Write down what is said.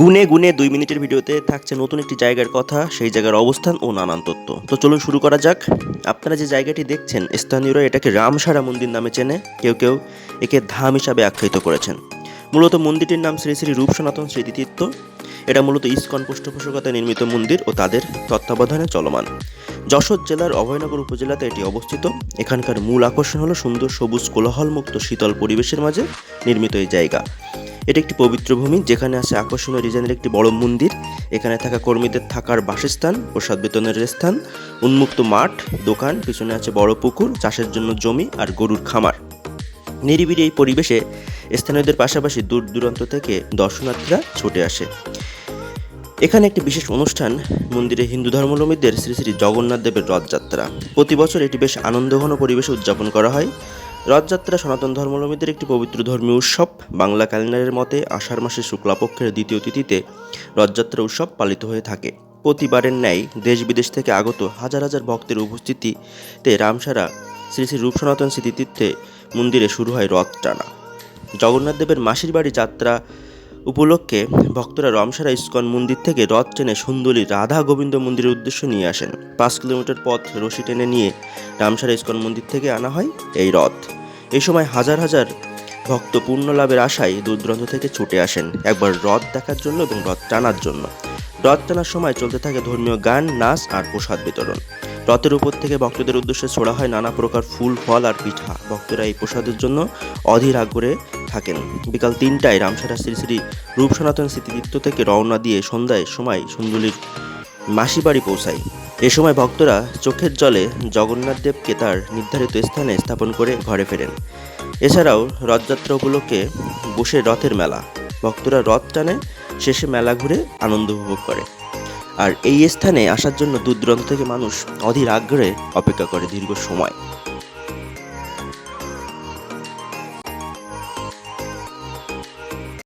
গুনে গুনে দুই মিনিটের ভিডিওতে থাকছে নতুন একটি জায়গার কথা, সেই জায়গার অবস্থান ও নানান তথ্য। তো চলুন শুরু করা যাক। আপনারা যে জায়গাটি দেখছেন, স্থানীয়রা এটাকে রামসারা মন্দির নামে চেনে। কেউ কেউ একে ধাম হিসাবে আখ্যায়িত করেছেন। মূলত মন্দিরটির নাম শ্রী শ্রী রূপ সনাতন স্মৃতিতীর্থ এটা মূলত ইস্কন পৃষ্ঠপোষকতায় নির্মিত মন্দির ও তাদের তত্ত্বাবধানে চলমান। যশোর জেলার অভয়নগর উপজেলাতে এটি অবস্থিত। এখানকার মূল আকর্ষণ হলো সুন্দর সবুজ কোলাহলমুক্ত শীতল পরিবেশের মাঝে নির্মিত এই জায়গা। এটি একটি পবিত্র ভূমি যেখানে আছে আকর্ষণীয় ডিজাইনের একটি বড় মন্দির। এখানে থাকা কর্মীদের থাকার বাসস্থান, প্রসাদ বেতনের স্থান, উন্মুক্ত মাঠ, দোকান, পিছনে আছে বড় পুকুর, চাষের জন্য জমি আর গরুর খামার। নিরিবিলি এই পরিবেশে স্থানীয়দের পাশাপাশি দূর দূরান্ত থেকে দর্শনার্থীরা ছুটে আসে। এখানে একটি বিশেষ অনুষ্ঠান, মন্দিরে হিন্দু ধর্মাবলম্বীদের শ্রী শ্রী জগন্নাথ দেবের রথযাত্রা। প্রতি বছর এটি বেশ আনন্দঘন পরিবেশে উদযাপন করা হয়। রথযাত্রা সনাতন ধর্মাবলম্বীদের একটি পবিত্র ধর্মীয় উৎসব। বাংলা ক্যালেন্ডারের মতে আষাঢ় মাসের শুক্লাপক্ষের দ্বিতীয় তিথিতে রথযাত্রা উৎসব পালিত হয়ে থাকে। প্রতিবারের ন্যায় দেশ বিদেশ থেকে আগত হাজার হাজার ভক্তের উপস্থিতিতে রামসারা শ্রী শ্রী রূপ সনাতন স্মৃতিতীর্থে মন্দিরে শুরু হয় রথ টানা। জগন্নাথদেবের মাসির বাড়ি যাত্রা উপলক্ষে ভক্তরা রমসারা ইস্কন মন্দির থেকে রথ টেনে সুন্দরী রাধা গোবিন্দ মন্দিরের উদ্দেশ্য নিয়ে আসেন। পাঁচ কিলোমিটার পথ রশি টেনে নিয়ে রামসারা ইস্কন মন্দির থেকে আনা হয় এই রথ। এই সময় হাজার হাজার ভক্ত পূর্ণ লাভের আশায় দূর দূরান্ত থেকে ছুটে আসেন। একবার রথ দেখার জন্য এবং রথ টানার জন্য। রথ টানার সময় চলতে থাকে ধর্মীয় গান, নাচ আর প্রসাদ বিতরণ। রথের উপর থেকে ভক্তদের উদ্দেশ্যে ছোড়া হয় নানা প্রকার ফুল, ফল আর পিঠা। ভক্তরা এই প্রসাদের জন্য অধীর আগ্রহে থাকেন। বিকাল তিনটায় রামসারা শ্রী শ্রী রূপ সনাতন স্মৃতিতীর্থ থেকে রওনা দিয়ে সন্ধ্যায় সময় সুন্দরীর মাসি বাড়ি পৌঁছায়। এ সময় ভক্তরা চোখের জলে জগন্নাথ দেবকে তার নির্ধারিত স্থানে স্থাপন করে ঘরে ফেরেন। এছাড়াও রথযাত্রা উপলক্ষে বসে রথের মেলা। ভক্তরা রথ টানে, শেষে মেলা ঘুরে আনন্দ উপভোগ করে। আর এই স্থানে আসার জন্য দূর দূরান্ত থেকে মানুষ অধীর আগ্রহে অপেক্ষা করে দীর্ঘ সময়।